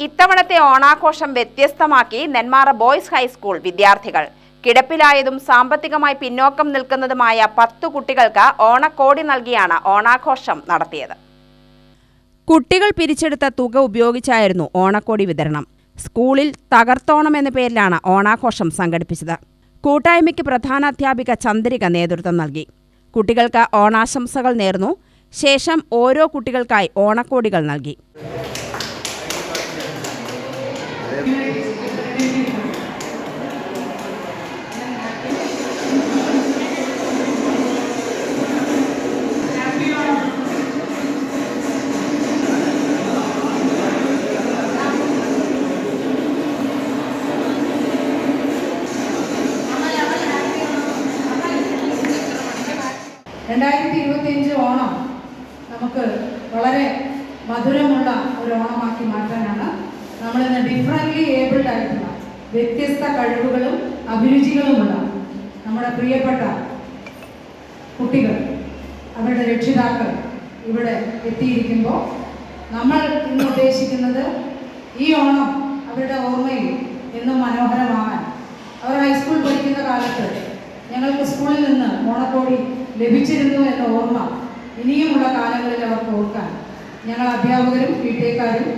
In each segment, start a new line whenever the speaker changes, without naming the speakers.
ഇത്തവണത്തെ ഓണാഘോഷം വ്യത്യസ്തമാക്കി Nenmara boys high school വിദ്യാർത്ഥികൾ. കിടപ്പിലായതും സാമ്പത്തികമായി പിന്നോക്കം നിൽക്കുന്നതുമായ പത്തു കുട്ടികൾക്ക് ഓണക്കോടി നൽകിയാണ് ഓണാഘോഷം നടത്തിയത്. കുട്ടികൾ പിരിച്ചെടുത്ത തുക ഉപയോഗിച്ചായിരുന്നു ഓണക്കോടി വിതരണം. സ്കൂളിൽ തകർത്തോണം എന്ന പേരിലാണ് ഓണാഘോഷം സംഘടിപ്പിച്ചത്. കൂട്ടായ്മയ്ക്ക് പ്രധാനാധ്യാപിക ചന്ദ്രിക നേതൃത്വം നൽകി. കുട്ടികൾക്ക് ഓണാശംസകൾ നേർന്നു. ശേഷം ഓരോ കുട്ടികൾക്കായി ഓണക്കോടികൾ നൽകി.
രണ്ടായിരത്തി ഇരുപത്തിയഞ്ച് ഓണം നമുക്ക് വളരെ മധുരമുള്ള ഒരു ഓണമാക്കി മാറ്റാനാണ് നമ്മളിന്ന് ഡിഫറന്റ്ലി ഏബിൾഡ് ആയിട്ടുള്ള വ്യത്യസ്ത കഴിവുകളും അഭിരുചികളുമുള്ള നമ്മുടെ പ്രിയപ്പെട്ട കുട്ടികൾ അവരുടെ രക്ഷിതാക്കൾ ഇവിടെ എത്തിയിരിക്കുമ്പോൾ നമ്മൾ ഇന്ന് ഉദ്ദേശിക്കുന്നത് ഈ ഓണം അവരുടെ ഓർമ്മയിൽ എന്നും മനോഹരമാകാൻ അവർ ഹൈസ്കൂൾ പഠിക്കുന്ന കാലത്ത് ഞങ്ങൾക്ക് സ്കൂളിൽ നിന്ന് ഓണക്കോടി ലഭിച്ചിരുന്നു എന്ന ഓർമ്മ ഇനിയുമുള്ള കാലങ്ങളിൽ അവർക്ക് ഓർക്കാൻ ഞങ്ങൾ അധ്യാപകരും എക്കാരും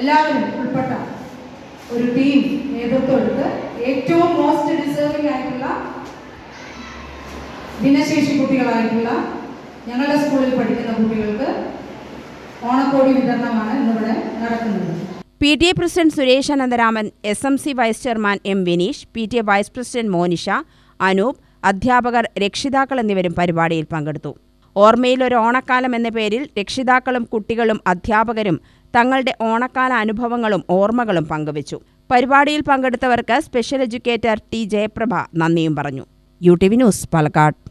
എല്ലാവരും ഉൾപ്പെട്ട ഒരു ടീം നേതൃത്വം എടുത്ത് ഏറ്റവും മോസ്റ്റ് ഡിസേർവിംഗ് ആയിട്ടുള്ള ഭിന്നശേഷി കുട്ടികളായിട്ടുള്ള ഞങ്ങളുടെ സ്കൂളിൽ പഠിക്കുന്ന കുട്ടികൾക്ക് ഓണക്കോടി വിതരണമാണ് ഇന്നിവിടെ നടക്കുന്നത്.
P T A president Suresh Anantharaman S M C vice chairman M Vineesh P T A vice president Monisha Anoop അധ്യാപകർ രക്ഷിതാക്കൾ എന്നിവരും പരിപാടിയിൽ പങ്കെടുത്തു. ഓർമ്മയിൽ ഒരു ഓണക്കാലം എന്ന പേരിൽ രക്ഷിതാക്കളും കുട്ടികളും അധ്യാപകരും തങ്ങളുടെ ഓണക്കാല അനുഭവങ്ങളും ഓർമ്മകളും പങ്കുവച്ചു. പരിപാടിയിൽ പങ്കെടുത്തവർക്ക് സ്പെഷ്യൽ എഡ്യൂക്കേറ്റർ ടി ജയപ്രഭ നന്ദിയും പറഞ്ഞു. U T V news Palakkad.